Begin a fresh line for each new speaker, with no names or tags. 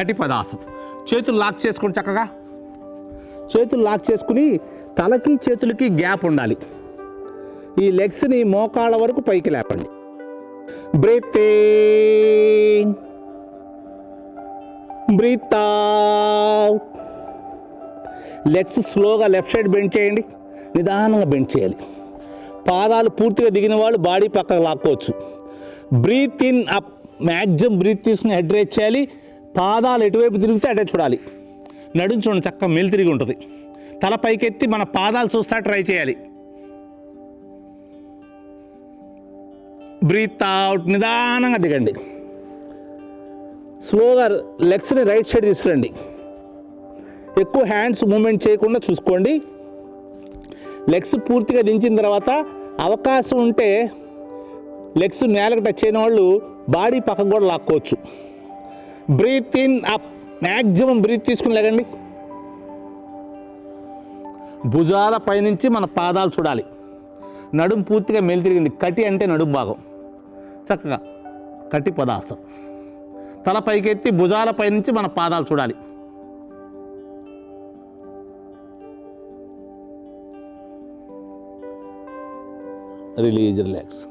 కటిపదాసం చేతులు లాక్ చేసుకుని చక్కగా. చేతులు లాక్ చేసుకుని తలకి చేతులకి గ్యాప్ ఉండాలి. ఈ లెగ్స్ని మోకాళ్ళ వరకు పైకి లేపండి. Breathing breath out. లెగ్స్ స్లోగా లెఫ్ట్ సైడ్ బెండ్ చేయండి. నిదానంగా బెండ్ చేయాలి. పాదాలు పూర్తిగా దిగిన వాళ్ళు బాడీ పక్కకు లాక్కోవచ్చు. Breath in up. Maximum breath తీసుకుని హెడ్ రేట్ చేయాలి. పాదాలు ఎటువైపు తిరిగితే అటే చూడాలి. నడుచుకోండి చూడండి చక్కగా మేలు తిరిగి ఉంటుంది. తల పైకెత్తి మన పాదాలు చూస్తా ట్రై చేయాలి. బ్రీత్ అవుట్ నిదానంగా దిగండి. స్లోగా లెగ్స్ని రైట్ సైడ్ తీసుకురండి. ఎక్కువ హ్యాండ్స్ మూమెంట్ చేయకుండా చూసుకోండి. లెగ్స్ పూర్తిగా దించిన తర్వాత అవకాశం ఉంటే లెగ్స్ నేలకు టచ్ అయిన వాళ్ళు బాడీ పక్కకు కూడా లాక్కోవచ్చు. Breath in up maximum breath తీసుకుని లేకండి భుజాల పైనుంచి మన పాదాలు చూడాలి. నడుం పూర్తిగా మేలు తిరిగింది. కటి అంటే నడుం భాగం. చక్కగా కటి పదాసం. తల పైకెత్తి భుజాల పైనుంచి మన పాదాలు చూడాలి. Release relax